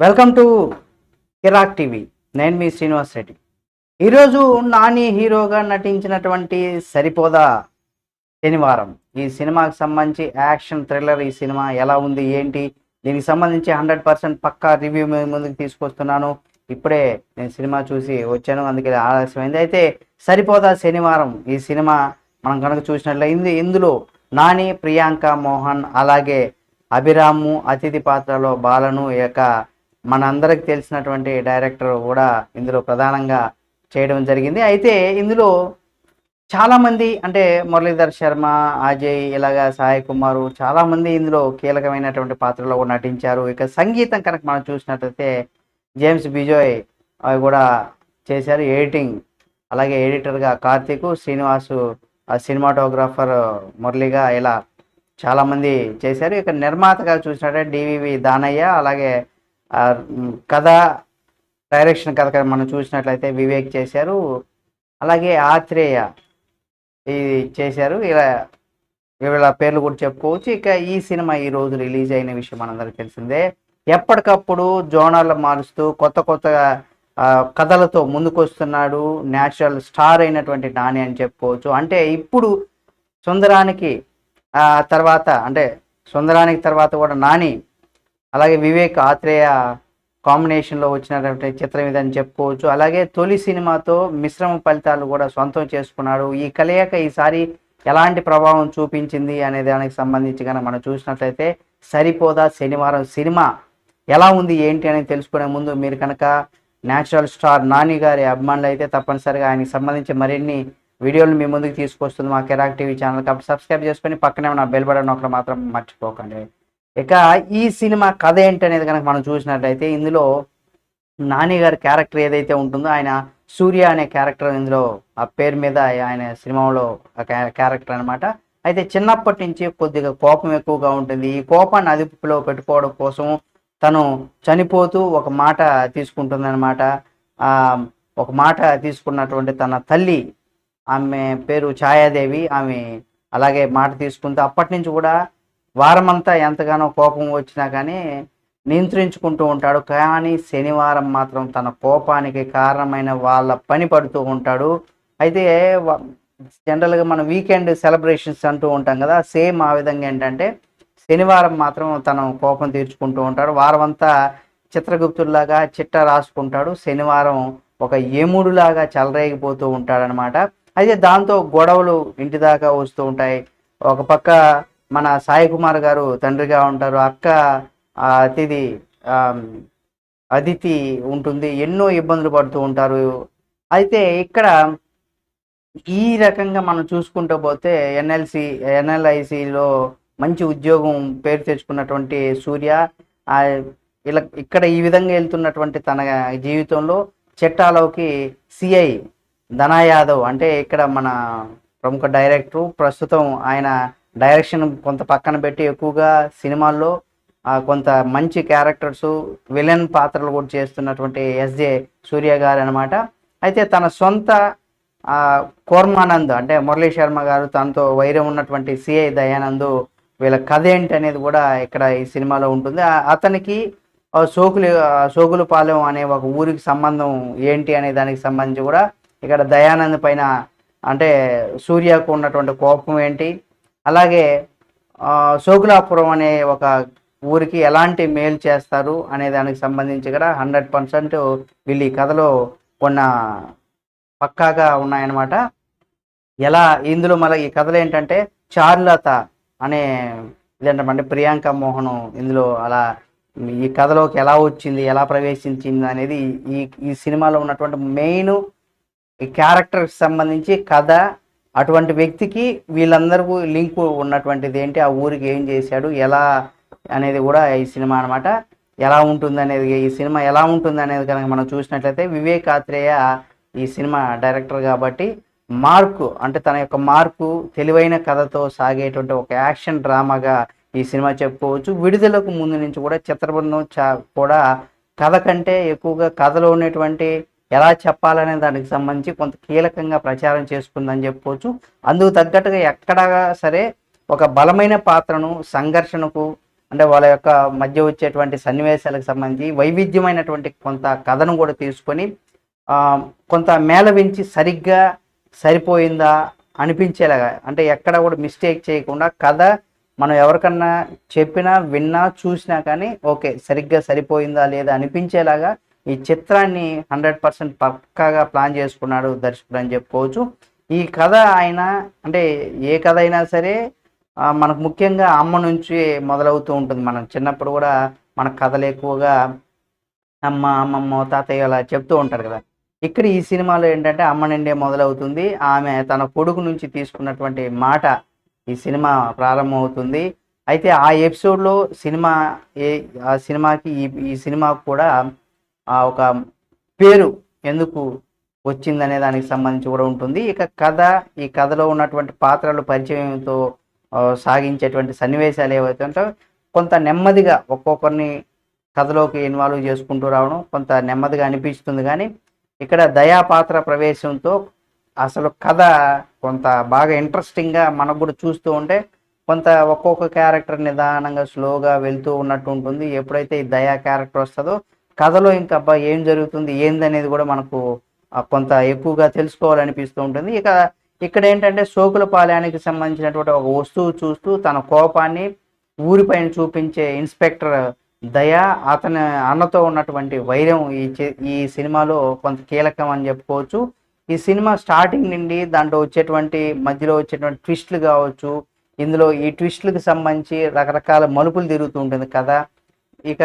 Welcome to Kirik TV. నేను మీ శ్రీనివాస్ రెడ్డి. ఈరోజు నాని హీరోగా నటించినటువంటి సరిపోదా శనివారం. ఈ సినిమాకి సంబంధించి యాక్షన్ థ్రిల్లర్ ఈ సినిమా ఎలా ఉంది ఏంటి? దీనికి సంబంధించి హండ్రెడ్ పర్సెంట్ పక్కా రివ్యూ మీ ముందుకు తీసుకొస్తున్నాను. ఇప్పుడే నేను సినిమా చూసి వచ్చాను అందుకే ఆలస్యమైంది. అయితే సరిపోదా శనివారం ఈ సినిమా మనం కనుక చూసినట్లయింది ఇందులో నాని ప్రియాంక మోహన్ అలాగే అభిరాము అతిథి పాత్రలో బాలను ఈ యొక్క మనందరికి తెలిసినటువంటి డైరెక్టర్ కూడా ఇందులో ప్రధానంగా చేయడం జరిగింది. అయితే ఇందులో చాలామంది అంటే మురళీధర్ శర్మ అజయ్ ఇలాగా సాయి కుమారు చాలామంది ఇందులో కీలకమైనటువంటి పాత్రలో నటించారు. ఇక సంగీతం కనుక మనం చూసినట్లయితే జేమ్స్ బిజోయ్ అవి కూడా చేశారు. ఎడిటింగ్ అలాగే ఎడిటర్గా కార్తీక్ శ్రీనివాసు ఆ సినిమాటోగ్రాఫర్ మురళిగా ఇలా చాలామంది చేశారు. ఇక నిర్మాతగా చూసినట్టే డివివి దానయ్య అలాగే కథ డైరెక్షన్ కథ కనుక మనం చూసినట్లయితే వివేక్ చేశారు. అలాగే ఆత్రేయ ఇది చేశారు. ఇలా వీళ్ళ పేర్లు కూడా చెప్పుకోవచ్చు. ఇక ఈ సినిమా ఈ రోజు రిలీజ్ అయిన విషయం మనందరికీ తెలిసిందే. ఎప్పటికప్పుడు జోనర్లు మారుస్తూ కొత్త కొత్త కథలతో ముందుకొస్తున్నాడు. న్యాచురల్ స్టార్ అయినటువంటి నాని అని చెప్పుకోవచ్చు. అంటే ఇప్పుడు సుందరానికి తర్వాత అంటే సుందరానికి తర్వాత కూడా నాని అలాగే వివేక్ ఆత్రేయ కాంబినేషన్లో వచ్చినటువంటి చిత్రం ఇదని చెప్పుకోవచ్చు. అలాగే తొలి సినిమాతో మిశ్రమ ఫలితాలు కూడా సొంతం చేసుకున్నాడు. ఈ కలయిక ఈసారి ఎలాంటి ప్రభావం చూపించింది అనే దానికి సంబంధించి కనుక మనం చూసినట్లయితే సరిపోదా శనివారం సినిమా ఎలా ఉంది ఏంటి అని తెలుసుకునే ముందు మీరు కనుక న్యాచురల్ స్టార్ నాని గారి అభిమానులు అయితే తప్పనిసరిగా ఆయనకి సంబంధించి మరిన్ని వీడియోలు మీ ముందుకు తీసుకొస్తుంది మా కెరాక్ టీవీ ఛానల్. కాబట్టి సబ్స్క్రైబ్ చేసుకొని పక్కనే ఉన్న బెల్ బటన్ ఒకటి మాత్రం మర్చిపోకండి. ఇక ఈ సినిమా కథ ఏంటి అనేది కనుక మనం చూసినట్లయితే ఇందులో నాని గారి క్యారెక్టర్ ఏదైతే ఉంటుందో ఆయన సూర్య అనే క్యారెక్టర్ ఇందులో ఆ పేరు మీద ఆయన సినిమాలో క్యారెక్టర్ అన్నమాట. అయితే చిన్నప్పటి నుంచి కొద్దిగా కోపం ఎక్కువగా ఉంటుంది. ఈ కోపాన్ని అదుపులో పెట్టుకోవడం కోసం తను చనిపోతూ ఒక మాట తీసుకుంటుందన్నమాట. ఒక మాట తీసుకున్నటువంటి తన తల్లి ఆమె పేరు ఛాయాదేవి ఆమె అలాగే మాట తీసుకుంటూ అప్పటి నుంచి కూడా వారమంతా ఎంతగానో కోపం వచ్చినా కానీ నియంత్రించుకుంటూ ఉంటాడు. కానీ శనివారం మాత్రం తన కోపానికి కారణమైన వాళ్ళ పని పడుతూ ఉంటాడు. అయితే జనరల్గా మనం వీకెండ్ సెలబ్రేషన్స్ అంటూ ఉంటాం కదా సేమ్ ఆ విధంగా ఏంటంటే శనివారం మాత్రం తన కోపం తీర్చుకుంటూ ఉంటాడు. వారం అంతా చిత్రగుప్తుల్లాగా చిట్ట రాసుకుంటాడు. శనివారం ఒక ఏముడులాగా చెలరేగిపోతూ ఉంటాడనమాట అయితే దాంతో గొడవలు ఇంటి దాకా వస్తూ ఉంటాయి. ఒక పక్క మన సాయి కుమార్ గారు తండ్రిగా ఉంటారు. అక్క ఆ, అతిథి అదితి ఉంటుంది. ఎన్నో ఇబ్బందులు పడుతూ ఉంటారు. అయితే ఇక్కడ ఈ రకంగా మనం చూసుకుంటూ పోతే ఎన్ఎల్సి ఎన్ఎల్ఐసిలో మంచి ఉద్యోగం పేరు తెచ్చుకున్నటువంటి సూర్య ఇలా ఇక్కడ ఈ విధంగా వెళ్తున్నటువంటి తన జీవితంలో చట్టాలోకి సిఐ ధనా యాదవ్ అంటే ఇక్కడ మన ప్రముఖ డైరెక్టర్ ప్రస్తుతం ఆయన డైరెక్షన్ కొంత పక్కన పెట్టి ఎక్కువగా సినిమాల్లో కొంత మంచి క్యారెక్టర్స్ విలన్ పాత్రలు కూడా చేస్తున్నటువంటి ఎస్జే సూర్య గారు అనమాట అయితే తన సొంత కోర్మానంద్ అంటే మురళీ శర్మ గారు తనతో వైరం ఉన్నటువంటి సిఐ దయానంద్ వీళ్ళ కథ ఏంటి అనేది కూడా ఇక్కడ ఈ సినిమాలో ఉంటుంది. అతనికి సోకులు సోకులపాలెం అనే ఒక ఊరికి సంబంధం ఏంటి అనే దానికి సంబంధించి కూడా ఇక్కడ దయానంద్ పైన అంటే సూర్యకు ఉన్నటువంటి కోపం ఏంటి అలాగే శోకులాపురం అనే ఒక ఊరికి ఎలాంటి మేలు చేస్తారు అనే దానికి సంబంధించి కూడా హండ్రెడ్ పర్సెంట్ వీళ్ళు ఈ కథలో కొన్న పక్కాగా ఉన్నాయన్నమాట. ఎలా ఇందులో మళ్ళీ ఈ కథలు ఏంటంటే చారులత అనే ఇదేంటంటే ప్రియాంక మోహన్ ఇందులో అలా ఈ కథలోకి ఎలా వచ్చింది ఎలా ప్రవేశించింది అనేది ఈ ఈ సినిమాలో ఉన్నటువంటి మెయిన్ ఈ క్యారెక్టర్కి సంబంధించి కథ అటువంటి వ్యక్తికి వీళ్ళందరికీ లింక్ ఉన్నటువంటిది ఏంటి? ఆ ఊరికి ఏం చేశాడు? ఎలా అనేది కూడా ఈ సినిమా అన్నమాట. ఎలా ఉంటుంది అనేది ఈ సినిమా ఎలా ఉంటుంది అనేది కనుక మనం చూసినట్లయితే వివేక్ ఆత్రేయ ఈ సినిమా డైరెక్టర్ కాబట్టి మార్కు అంటే తన యొక్క మార్కు తెలివైన కథతో సాగేటువంటి ఒక యాక్షన్ డ్రామాగా ఈ సినిమా చెప్పుకోవచ్చు. విడుదలకు ముందు నుంచి కూడా చిత్రబృందం చా కూడా కథ కంటే ఎక్కువగా కథలో ఉన్నటువంటి ఎలా చెప్పాలనే దానికి సంబంధించి కొంత కీలకంగా ప్రచారం చేసుకుందని చెప్పుకోవచ్చు. అందుకు తగ్గట్టుగా ఎక్కడా సరే ఒక బలమైన పాత్రను సంఘర్షణకు అంటే వాళ్ళ యొక్క మధ్య వచ్చేటువంటి సన్నివేశాలకు సంబంధించి వైవిధ్యమైనటువంటి కొంత కథను కూడా తీసుకొని కొంత మేళవించి సరిగ్గా సరిపోయిందా అనిపించేలాగా అంటే ఎక్కడ కూడా మిస్టేక్ చేయకుండా కథ మనం ఎవరికన్నా చెప్పినా విన్నా చూసినా కానీ ఓకే సరిగ్గా సరిపోయిందా లేదా అనిపించేలాగా ఈ చిత్రాన్ని హండ్రెడ్ పర్సెంట్ పక్కాగా ప్లాన్ చేసుకున్నాడు దర్శకుడు అని చెప్పుకోవచ్చు. ఈ కథ ఆయన అంటే ఏ కథ అయినా సరే మనకు ముఖ్యంగా అమ్మ నుంచి మొదలవుతూ ఉంటుంది. మనం చిన్నప్పుడు కూడా మన కథలు ఎక్కువగా అమ్మ అమ్మమ్మ తాతయ్య అలా చెప్తూ ఉంటారు కదా. ఇక్కడ ఈ సినిమాలో ఏంటంటే అమ్మ నుండే మొదలవుతుంది. ఆమె తన కొడుకు నుంచి తీసుకున్నటువంటి మాట ఈ సినిమా ప్రారంభమవుతుంది. అయితే ఆ ఎపిసోడ్లో సినిమా ఏ ఆ సినిమాకి ఈ ఈ సినిమాకు కూడా ఆ ఒక పేరు ఎందుకు వచ్చిందనే దానికి సంబంధించి కూడా ఉంటుంది. ఇక కథ ఈ కథలో ఉన్నటువంటి పాత్రలు పరిచయంతో సాగించేటువంటి సన్నివేశాలు ఏవైతే ఉంటాయో కొంత నెమ్మదిగా ఒక్కొక్కరిని కథలోకి ఇన్వాల్వ్ చేసుకుంటూ రావడం కొంత నెమ్మదిగా అనిపిస్తుంది. కానీ ఇక్కడ దయా పాత్ర ప్రవేశంతో అసలు కథ కొంత బాగా ఇంట్రెస్టింగ్గా మనకు కూడా చూస్తూ ఉంటే కొంత ఒక్కొక్క క్యారెక్టర్ నిదానంగా స్లోగా వెళ్తూ ఉన్నట్టు ఉంటుంది. ఎప్పుడైతే ఈ దయా క్యారెక్టర్ వస్తుందో కథలో ఇంకా అబ్బా ఏం జరుగుతుంది ఏందనేది కూడా మనకు కొంత ఎక్కువగా తెలుసుకోవాలనిపిస్తూ ఉంటుంది. ఇక ఇక్కడ ఏంటంటే సోకుల పాలయానికి సంబంధించినటువంటి ఒక వస్తువు చూస్తూ తన కోపాన్ని ఊరిపైన చూపించే ఇన్స్పెక్టర్ దయ అతని అన్నతో ఉన్నటువంటి వైరం ఈ ఈ సినిమాలో కొంత కీలకం అని చెప్పుకోవచ్చు. ఈ సినిమా స్టార్టింగ్ నుండి దాంట్లో వచ్చేటువంటి మధ్యలో వచ్చేటువంటి ట్విస్ట్లు కావచ్చు ఇందులో ఈ ట్విస్ట్లకు సంబంధించి రకరకాల మలుపులు తిరుగుతూ ఉంటుంది కదా ఇక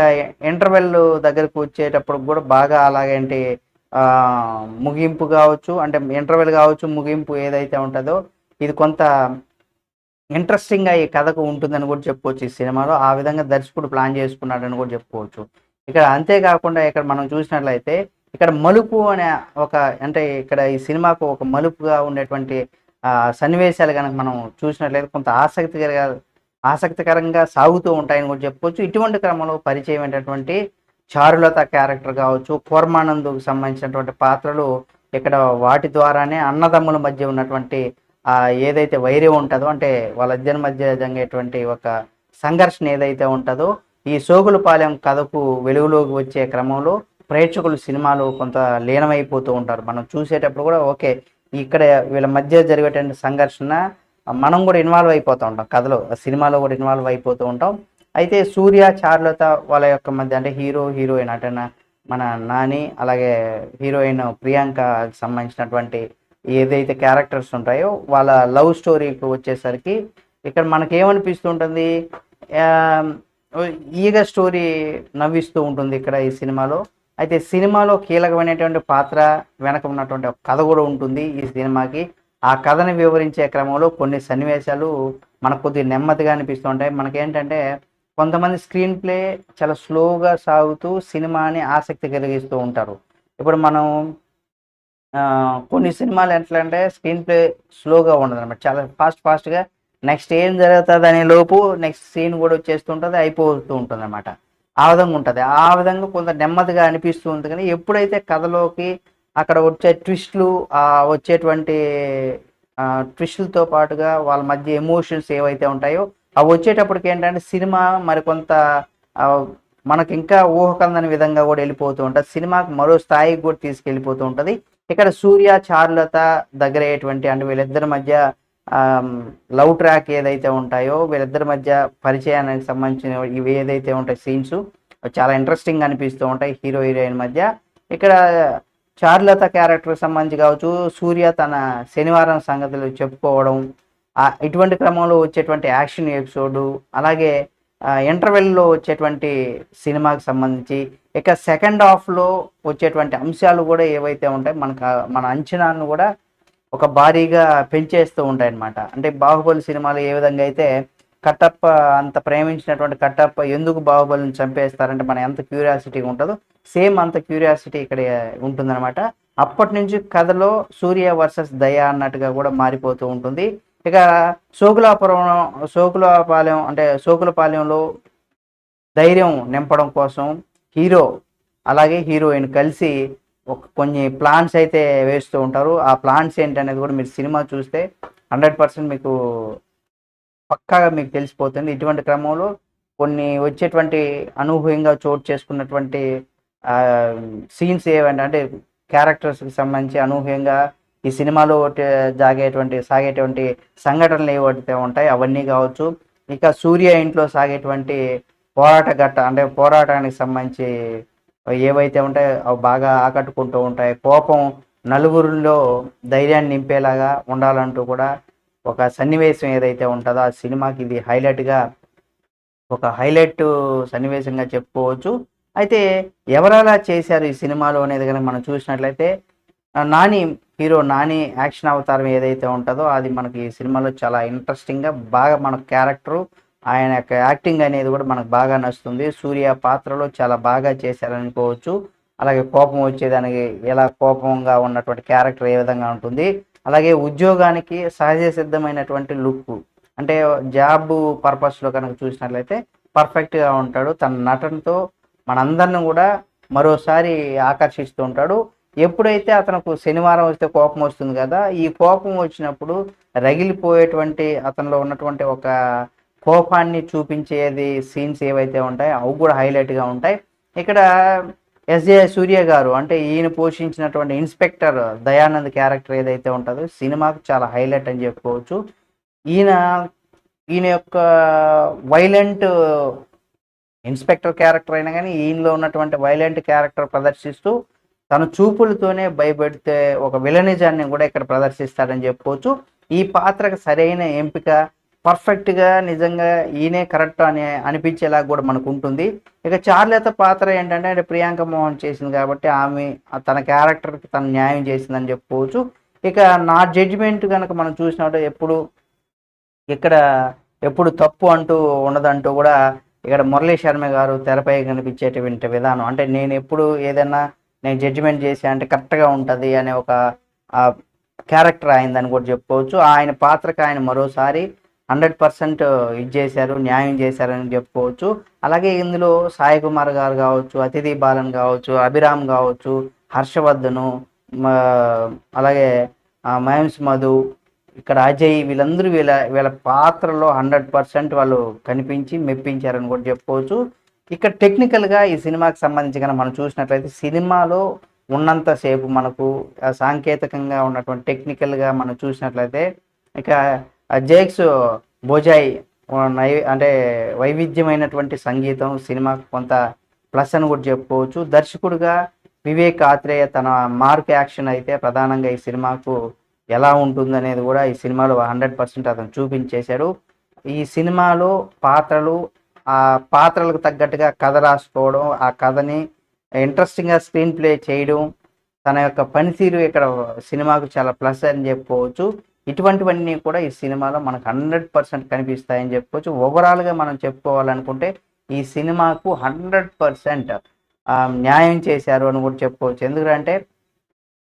ఇంటర్వెల్ దగ్గరకు వచ్చేటప్పుడు కూడా బాగా అలాగంటే ఆ, ముగింపు కావచ్చు అంటే ఇంటర్వెల్ కావచ్చు ముగింపు ఏదైతే ఉంటుందో ఇది కొంత ఇంట్రెస్టింగ్గా ఈ కథకు ఉంటుందని కూడా చెప్పుకోవచ్చు ఈ సినిమాలో. ఆ విధంగా దర్శకుడు ప్లాన్ చేసుకున్నాడని కూడా చెప్పుకోవచ్చు. ఇక్కడ అంతేకాకుండా ఇక్కడ మనం చూసినట్లయితే ఇక్కడ మలుపు అనే ఒక అంటే ఇక్కడ ఈ సినిమాకు ఒక మలుపుగా ఉండేటువంటి ఆ, సన్నివేశాలు కనుక మనం చూసినట్లయితే కొంత ఆసక్తికరంగా ఆసక్తికరంగా సాగుతూ ఉంటాయని కూడా చెప్పుకోవచ్చు. ఇటువంటి క్రమంలో పరిచయం అయినటువంటి చారులత క్యారెక్టర్ కావచ్చు కోర్మానందుకు సంబంధించినటువంటి పాత్రలు ఇక్కడ వాటి ద్వారానే అన్నదమ్ముల మధ్య ఉన్నటువంటి ఆ ఏదైతే వైర్యం ఉంటుందో అంటే వాళ్ళిద్దరి మధ్య జరిగేటువంటి ఒక సంఘర్షణ ఏదైతే ఉంటుందో ఈ సోగులపాలెం కథకు వెలుగులోకి వచ్చే క్రమంలో ప్రేక్షకులు సినిమాలు కొంత లీనమైపోతూ ఉంటారు. మనం చూసేటప్పుడు కూడా ఓకే ఇక్కడ వీళ్ళ మధ్య జరిగేటువంటి సంఘర్షణ మనం కూడా ఇన్వాల్వ్ అయిపోతూ ఉంటాం. కథలో సినిమాలో కూడా ఇన్వాల్వ్ అయిపోతూ ఉంటాం. అయితే సూర్య చారులత వాళ్ళ యొక్క మధ్య అంటే హీరో హీరోయిన్ అటన మన నాని అలాగే హీరోయిన్ ప్రియాంక సంబంధించినటువంటి ఏదైతే క్యారెక్టర్స్ ఉంటాయో వాళ్ళ లవ్ స్టోరీకి వచ్చేసరికి ఇక్కడ మనకేమనిపిస్తుంటుంది ఈగ స్టోరీ నవ్విస్తూ ఉంటుంది ఇక్కడ ఈ సినిమాలో. అయితే సినిమాలో కీలకమైనటువంటి పాత్ర వెనక ఉన్నటువంటి కథ కూడా ఉంటుంది ఈ సినిమాకి. ఆ కథని వివరించే క్రమంలో కొన్ని సన్నివేశాలు మనకు కొద్దిగా నెమ్మదిగా అనిపిస్తూ ఉంటాయి. మనకేంటంటే కొంతమంది స్క్రీన్ ప్లే చాలా స్లోగా సాగుతూ సినిమాని ఆసక్తి కలిగిస్తూ ఉంటారు. ఇప్పుడు మనం కొన్ని సినిమాలు ఎట్లా అంటే స్క్రీన్ ప్లే స్లోగా ఉండదు అనమాట చాలా ఫాస్ట్ ఫాస్ట్గా నెక్స్ట్ ఏం జరుగుతుంది అనే లోపు నెక్స్ట్ సీన్ కూడా వచ్చేస్తుంటుంది అయిపోతూ ఉంటుంది అనమాట ఆ విధంగా ఉంటుంది. ఆ విధంగా కొంత నెమ్మదిగా అనిపిస్తూ ఉంటుంది. కానీ ఎప్పుడైతే కథలోకి అక్కడ వచ్చే ట్విస్ట్లు వచ్చేటువంటి ట్విస్టులతో పాటుగా వాళ్ళ మధ్య ఎమోషన్స్ ఏవైతే ఉంటాయో అవి వచ్చేటప్పటికి ఏంటంటే సినిమా మరికొంత మనకి ఇంకా ఊహకందని విధంగా కూడా వెళ్ళిపోతూ ఉంటుంది. సినిమాకి మరో స్థాయికి కూడా తీసుకెళ్ళిపోతూ ఉంటుంది. ఇక్కడ సూర్య చారులత దగ్గర అయ్యేటువంటి అంటే వీళ్ళిద్దరి మధ్య లవ్ ట్రాక్ ఏదైతే ఉంటాయో వీళ్ళిద్దరి మధ్య పరిచయానికి సంబంధించిన ఇవి ఏదైతే ఉంటాయి సీన్స్ చాలా ఇంట్రెస్టింగ్ అనిపిస్తూ ఉంటాయి హీరో హీరోయిన్ మధ్య. ఇక్కడ చారులత క్యారెక్టర్కి సంబంధించి కావచ్చు సూర్య తన శనివారం సంగతులు చెప్పుకోవడం ఇటువంటి క్రమంలో వచ్చేటువంటి యాక్షన్ ఎపిసోడు అలాగే ఇంటర్వెల్లో వచ్చేటువంటి సినిమాకి సంబంధించి ఇక సెకండ్ హాఫ్లో వచ్చేటువంటి అంశాలు కూడా ఏవైతే ఉంటాయి మనకు మన అంచనాలను కూడా ఒక భారీగా పెంచేస్తూ ఉంటాయి అన్నమాట అంటే బాహుబలి సినిమాలు ఏ విధంగా అయితే కట్టప్ప అంత ప్రేమించినటువంటి కట్టప్ప ఎందుకు బాహుబలిని చంపేస్తారంటే మన ఎంత క్యూరియాసిటీ ఉంటుందో సేమ్ అంత క్యూరియాసిటీ ఇక్కడ ఉంటుందన్నమాట. అప్పటి నుంచి కథలో సూర్య వర్సెస్ దయ అన్నట్టుగా కూడా మారిపోతూ ఉంటుంది. ఇక సోకులాపురం సోకులపాలెం అంటే సోకులపాలెంలో ధైర్యం నింపడం కోసం హీరో అలాగే హీరోయిన్ కలిసి ఒక కొన్ని ప్లాన్స్ అయితే వేస్తూ ఉంటారు. ఆ ప్లాన్స్ ఏంటనేది కూడా మీరు సినిమా చూస్తే హండ్రెడ్ పర్సెంట్ మీకు పక్కాగా మీకు తెలిసిపోతుంది. ఇటువంటి క్రమంలో కొన్ని వచ్చేటువంటి అనూహ్యంగా చోటు చేసుకున్నటువంటి సీన్స్ ఏవంటే అంటే క్యారెక్టర్స్కి సంబంధించి అనూహ్యంగా ఈ సినిమాలో ఒకటి జాగేటువంటి సాగేటువంటి సంఘటనలు ఏవైతే ఉంటాయి అవన్నీ కావచ్చు. ఇక సూర్య ఇంట్లో సాగేటువంటి పోరాట ఘట్ట అంటే పోరాటానికి సంబంధించి ఏవైతే ఉంటాయో అవి బాగా ఆకట్టుకుంటూ ఉంటాయి. కోపం నలుగురిలో ధైర్యాన్ని నింపేలాగా ఉండాలంటూ కూడా ఒక సన్నివేశం ఏదైతే ఉంటుందో ఆ సినిమాకి ఇది హైలైట్గా ఒక హైలైట్ సన్నివేశంగా చెప్పుకోవచ్చు. అయితే ఎవరలా చేశారు ఈ సినిమాలో అనేది కనుక మనం చూసినట్లయితే నాని హీరో నాని యాక్షన్ అవతారం ఏదైతే ఉంటుందో అది మనకి ఈ సినిమాలో చాలా ఇంట్రెస్టింగ్గా బాగా మన క్యారెక్టరు ఆయన యొక్క యాక్టింగ్ అనేది కూడా మనకు బాగా నచ్చుతుంది. సూర్య పాత్రలో చాలా బాగా చేశారనుకోవచ్చు అలాగే కోపం వచ్చేదానికి ఎలా కోపంగా ఉన్నటువంటి క్యారెక్టర్ ఏ విధంగా ఉంటుంది. అలాగే ఉద్యోగానికి సహజ సిద్ధమైనటువంటి లుక్. అంటే జాబ్ పర్పస్లో కనుక చూసినట్లయితే పర్ఫెక్ట్గా ఉంటాడు. తన నటనతో మనందరిని కూడా మరోసారి ఆకర్షిస్తూ ఉంటాడు. ఎప్పుడైతే అతనికి శనివారం వస్తే కోపం వస్తుంది కదా ఈ కోపం వచ్చినప్పుడు రగిలిపోయేటువంటి అతనిలో ఉన్నటువంటి ఒక కోపాన్ని చూపించేది సీన్స్ ఏవైతే ఉంటాయో అవి కూడా హైలైట్గా ఉంటాయి. ఇక్కడ ఎస్జే సూర్య గారు అంటే ఈయన పోషించినటువంటి ఇన్స్పెక్టర్ దయానంద్ క్యారెక్టర్ ఏదైతే ఉంటుందో సినిమాకు చాలా హైలైట్ అని చెప్పుకోవచ్చు. ఈయన ఈయన యొక్క వైలెంట్ ఇన్స్పెక్టర్ క్యారెక్టర్ అయినా కానీ ఈయనలో ఉన్నటువంటి వైలెంట్ క్యారెక్టర్ ప్రదర్శిస్తూ తన చూపులతోనే భయపెడితే ఒక విలనిజాన్ని కూడా ఇక్కడ ప్రదర్శిస్తాడని చెప్పుకోవచ్చు. ఈ పాత్రకు సరైన ఎంపిక పర్ఫెక్ట్గా నిజంగా ఈయనే కరెక్ట్ అని అనిపించేలా కూడా మనకు ఉంటుంది ఇక చార్లత పాత్ర ఏంటంటే అంటే ప్రియాంక మోహన్ చేసింది కాబట్టి ఆమె తన క్యారెక్టర్కి తను న్యాయం చేసిందని చెప్పుకోవచ్చు. ఇక నా జడ్జిమెంట్ కనుక మనం చూసినట్టు ఎప్పుడు ఇక్కడ ఎప్పుడు తప్పు అంటూ ఉండదంటూ కూడా ఇక్కడ మురళీ శర్మ గారు తెరపై కనిపించేటువంటి విధానం. అంటే నేను ఎప్పుడు ఏదైనా నేను జడ్జిమెంట్ చేసే అంటే కరెక్ట్గా ఉంటుంది అనే ఒక క్యారెక్టర్ అయిందని కూడా చెప్పుకోవచ్చు. ఆయన పాత్రకు ఆయన మరోసారి హండ్రెడ్ పర్సెంట్ ఇది చేశారు న్యాయం చేశారని చెప్పుకోవచ్చు. అలాగే ఇందులో సాయి కుమార్ గారు కావచ్చు అతిథి బాలన్ కావచ్చు అభిరామ్ కావచ్చు హర్షవర్ధను అలాగే మహేష్ మధు ఇక్కడ అజయ్ వీళ్ళందరూ వీళ్ళ వీళ్ళ పాత్రలో హండ్రెడ్ పర్సెంట్ వాళ్ళు కనిపించి మెప్పించారని కూడా చెప్పుకోవచ్చు. ఇక్కడ టెక్నికల్గా ఈ సినిమాకి సంబంధించి కనుక మనం చూసినట్లయితే సినిమాలో ఉన్నంతసేపు మనకు సాంకేతికంగా ఉన్నటువంటి టెక్నికల్గా మనం చూసినట్లయితే ఇక జేక్స్ బోజాయ్ నై అంటే వైవిధ్యమైనటువంటి సంగీతం సినిమాకు కొంత ప్లస్ అని కూడా చెప్పుకోవచ్చు. దర్శకుడుగా వివేక్ ఆత్రేయ తన మార్క్ యాక్షన్ అయితే ప్రధానంగా ఈ సినిమాకు ఎలా ఉంటుందనేది కూడా ఈ సినిమాలో హండ్రెడ్ పర్సెంట్ అతను చూపించేశాడు. ఈ సినిమాలో పాత్రలు ఆ పాత్రలకు తగ్గట్టుగా కథ రాసుకోవడం ఆ కథని ఇంట్రెస్టింగ్గా స్క్రీన్ ప్లే చేయడం తన యొక్క పనితీరు ఇక్కడ సినిమాకు చాలా ప్లస్ అని చెప్పుకోవచ్చు. ఇటువంటివన్నీ కూడా ఈ సినిమాలో మనకు హండ్రెడ్ పర్సెంట్ కనిపిస్తాయని చెప్పుకోవచ్చు ఓవరాల్గా మనం చెప్పుకోవాలనుకుంటే ఈ సినిమాకు హండ్రెడ్ పర్సెంట్ న్యాయం చేశారు అని కూడా చెప్పుకోవచ్చు. ఎందుకంటే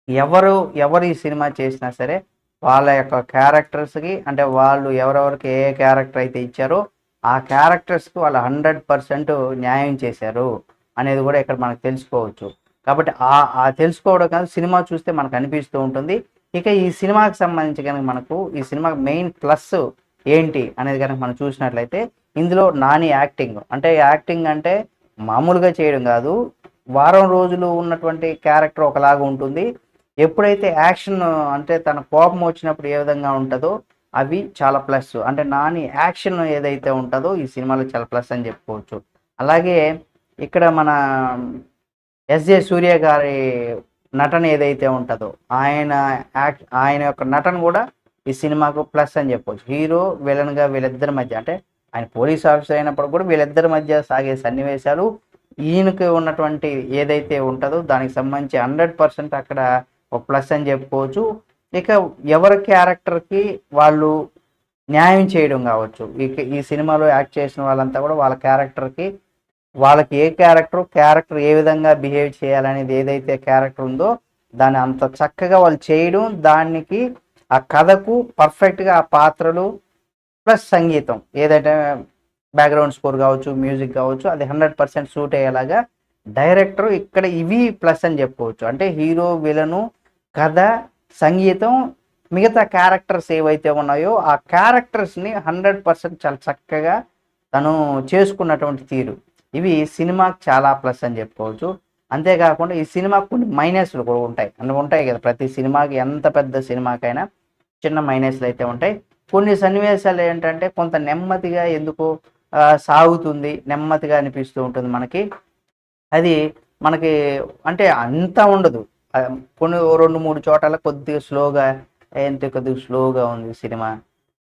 ఎవరు ఎవరు ఈ సినిమా చేసినా సరే వాళ్ళ యొక్క క్యారెక్టర్స్కి అంటే వాళ్ళు ఎవరెవరికి ఏ క్యారెక్టర్ అయితే ఇచ్చారో ఆ క్యారెక్టర్స్కి వాళ్ళు హండ్రెడ్ పర్సెంట్ న్యాయం చేశారు అనేది కూడా ఇక్కడ మనకు తెలుసుకోవచ్చు. కాబట్టి ఆ ఆ తెలుసుకోవడం కాదు సినిమా చూస్తే మనకు అనిపిస్తూ ఉంటుంది. ఇక ఈ సినిమాకి సంబంధించి కనుక మనకు ఈ సినిమా మెయిన్ ప్లస్ ఏంటి అనేది కనుక మనం చూసినట్లయితే ఇందులో నాని యాక్టింగ్. అంటే యాక్టింగ్ అంటే మామూలుగా చేయడం కాదు వారం రోజులు ఉన్నటువంటి క్యారెక్టర్ ఒకలాగా ఉంటుంది. ఎప్పుడైతే యాక్షన్ అంటే తన కోపం వచ్చినప్పుడు ఏ విధంగా ఉంటుందో అవి చాలా ప్లస్. అంటే నాని యాక్షన్ ఏదైతే ఉంటుందో ఈ సినిమాలో చాలా ప్లస్ అని చెప్పుకోవచ్చు. అలాగే ఇక్కడ మన ఎస్జే సూర్య గారి నటన ఏదైతే ఉంటుందో ఆయన యాక్ట్ ఆయన యొక్క నటన కూడా ఈ సినిమాకు ప్లస్ అని చెప్పవచ్చు హీరో విలన్గా వీళ్ళిద్దరి మధ్య అంటే ఆయన పోలీస్ ఆఫీసర్ అయినప్పుడు కూడా వీళ్ళిద్దరి మధ్య సాగే సన్నివేశాలు ఈయనకి ఉన్నటువంటి ఏదైతే ఉంటుందో దానికి సంబంధించి హండ్రెడ్ పర్సెంట్ అక్కడ ఒక ప్లస్ అని చెప్పుకోవచ్చు. ఇక ఎవరి క్యారెక్టర్కి వాళ్ళు న్యాయం చేయడం కావచ్చు. ఈ ఈ సినిమాలో యాక్ట్ చేసిన వాళ్ళంతా కూడా వాళ్ళ క్యారెక్టర్కి వాళ్ళకి ఏ క్యారెక్టర్ క్యారెక్టర్ ఏ విధంగా బిహేవ్ చేయాలనేది ఏదైతే క్యారెక్టర్ ఉందో దాన్ని అంత చక్కగా వాళ్ళు చేయడం దానికి ఆ కథకు పర్ఫెక్ట్గా ఆ పాత్రలు ప్లస్ సంగీతం. ఏదైతే బ్యాక్గ్రౌండ్ స్కోర్ కావచ్చు మ్యూజిక్ కావచ్చు అది హండ్రెడ్ పర్సెంట్ సూట్ అయ్యేలాగా డైరెక్టర్ ఇక్కడ ఇవి ప్లస్ అని చెప్పుకోవచ్చు. అంటే హీరో విలను కథ సంగీతం మిగతా క్యారెక్టర్స్ ఏవైతే ఉన్నాయో ఆ క్యారెక్టర్స్ని హండ్రెడ్ పర్సెంట్ చాలా చక్కగా తను చేసుకున్నటువంటి తీరు. ఇవి సినిమాకి చాలా ప్లస్ అని చెప్పుకోవచ్చు. అంతేకాకుండా ఈ సినిమాకి కొన్ని మైనస్లు కూడా ఉంటాయి. అన్నీ ఉంటాయి కదా ప్రతి సినిమాకి ఎంత పెద్ద సినిమాకైనా చిన్న మైనస్లు అయితే ఉంటాయి. కొన్ని సన్నివేశాలు ఏంటంటే కొంత నెమ్మదిగా ఎందుకు సాగుతుంది నెమ్మదిగా అనిపిస్తూ ఉంటుంది మనకి. అది మనకి అంటే అంత ఉండదు. కొన్ని రెండు మూడు చోట్ల కొద్దిగా స్లోగా ఎంత కొద్దిగా స్లోగా ఉంది సినిమా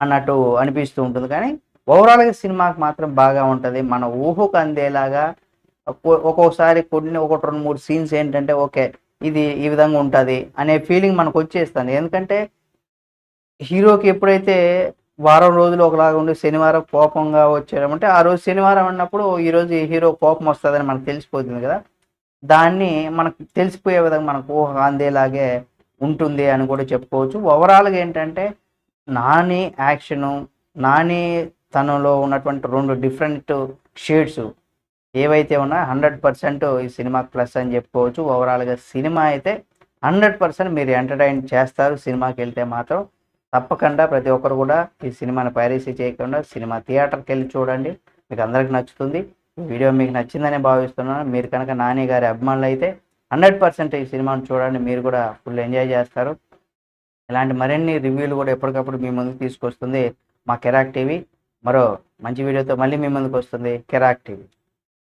అన్నట్టు అనిపిస్తూ ఉంటుంది. కానీ ఓవరాల్గా సినిమాకి మాత్రం బాగా ఉంటుంది. మన ఊహకు అందేలాగా ఒక్కోసారి ఒక్కొక్కసారి కొన్ని ఒకటి రెండు మూడు సీన్స్ ఏంటంటే ఓకే ఇది ఈ విధంగా ఉంటుంది అనే ఫీలింగ్ మనకు వచ్చేస్తుంది. ఎందుకంటే హీరోకి ఎప్పుడైతే వారం రోజులు ఒకలాగా ఉండి శనివారం కోపంగా వచ్చారంటే ఆ రోజు శనివారం అన్నప్పుడు ఈరోజు ఈ హీరో కోపం వస్తుందని మనకు తెలిసిపోతుంది కదా. దాన్ని మనకు తెలిసిపోయే విధంగా మనకు ఊహ అందేలాగే ఉంటుంది అని కూడా చెప్పుకోవచ్చు. ఓవరాల్గా ఏంటంటే నాని యాక్షను నాని తనలో ఉన్నటువంటి రెండు డిఫరెంట్ షేడ్స్ ఏవైతే ఉన్నాయో హండ్రెడ్ పర్సెంట్ ఈ సినిమా ప్లస్ అని చెప్పుకోవచ్చు. ఓవరాల్గా సినిమా అయితే హండ్రెడ్ పర్సెంట్ మీరు ఎంటర్టైన్ చేస్తారు. సినిమాకి వెళ్తే మాత్రం తప్పకుండా ప్రతి ఒక్కరు కూడా ఈ సినిమాని పైరసీ చేయకుండా సినిమా థియేటర్కి వెళ్ళి చూడండి. మీకు అందరికి నచ్చుతుంది. ఈ వీడియో మీకు నచ్చిందని భావిస్తున్నాను. మీరు కనుక నాని గారి అభిమానులు అయితే హండ్రెడ్ పర్సెంట్ ఈ సినిమాను చూడండి. మీరు కూడా ఫుల్ ఎంజాయ్ చేస్తారు. ఇలాంటి మరిన్ని రివ్యూలు కూడా ఎప్పటికప్పుడు మీ ముందుకు తీసుకొస్తుంది మా కెరాక్ టీవీ. మరో మంచి వీడియోతో మళ్ళీ మీ ముందుకు వస్తుంది కెరాక్ టీవీ.